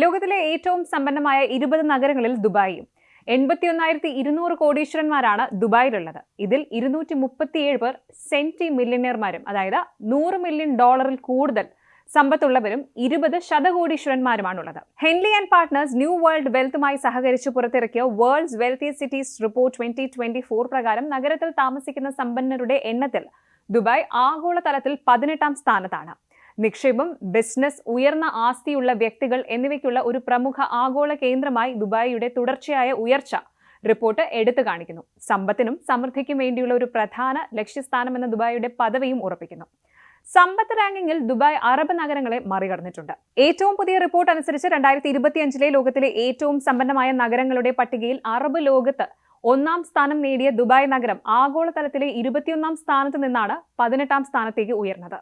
ലോകത്തിലെ ഏറ്റവും സമ്പന്നമായ ഇരുപത് നഗരങ്ങളിൽ ദുബായും. എൺപത്തിയൊന്നായിരത്തി ഇരുന്നൂറ് കോടീശ്വരന്മാരാണ് ദുബായിലുള്ളത്. ഇതിൽ ഇരുന്നൂറ്റി മുപ്പത്തിയേഴ് പേർ സെന്റി മില്യണിയർമാരും അതായത് നൂറ് മില്യൺ ഡോളറിൽ കൂടുതൽ സമ്പത്തുള്ളവരും ഇരുപത് ശതകോടീശ്വരന്മാരുമാണുള്ളത്. Henley and Partners New World വെൽത്തുമായി സഹകരിച്ച് പുറത്തിറക്കിയ world's wealthy cities report twenty twenty four പ്രകാരം നഗരത്തിൽ താമസിക്കുന്ന സമ്പന്നരുടെ എണ്ണത്തിൽ ദുബായ് ആഗോളതലത്തിൽ പതിനെട്ടാം സ്ഥാനത്താണ്. നിക്ഷേപം ബിസിനസ് ഉയർന്ന ആസ്തിയുള്ള വ്യക്തികൾ എന്നിവയ്ക്കുള്ള ഒരു പ്രമുഖ ആഗോള കേന്ദ്രമായി ദുബായിയുടെ തുടർച്ചയായ ഉയർച്ച റിപ്പോർട്ട് എടുത്തു കാണിക്കുന്നു. സമ്പത്തിനും സമൃദ്ധിക്കും വേണ്ടിയുള്ള ഒരു പ്രധാന ലക്ഷ്യസ്ഥാനമെന്ന ദുബായിയുടെ പദവിയും ഉറപ്പിക്കുന്നു. സമ്പത്ത് റാങ്കിങ്ങിൽ ദുബായ് അറബ് നഗരങ്ങളെ മറികടന്നിട്ടുണ്ട്. ഏറ്റവും പുതിയ റിപ്പോർട്ട് അനുസരിച്ച് രണ്ടായിരത്തി ഇരുപത്തിയഞ്ചിലെ ലോകത്തിലെ ഏറ്റവും സമ്പന്നമായ നഗരങ്ങളുടെ പട്ടികയിൽ അറബ് ലോകത്ത് ഒന്നാം സ്ഥാനം നേടിയ ദുബായ് നഗരം ആഗോളതലത്തിലെ ഇരുപത്തിയൊന്നാം സ്ഥാനത്ത് നിന്നാണ് പതിനെട്ടാം സ്ഥാനത്തേക്ക് ഉയർന്നത്.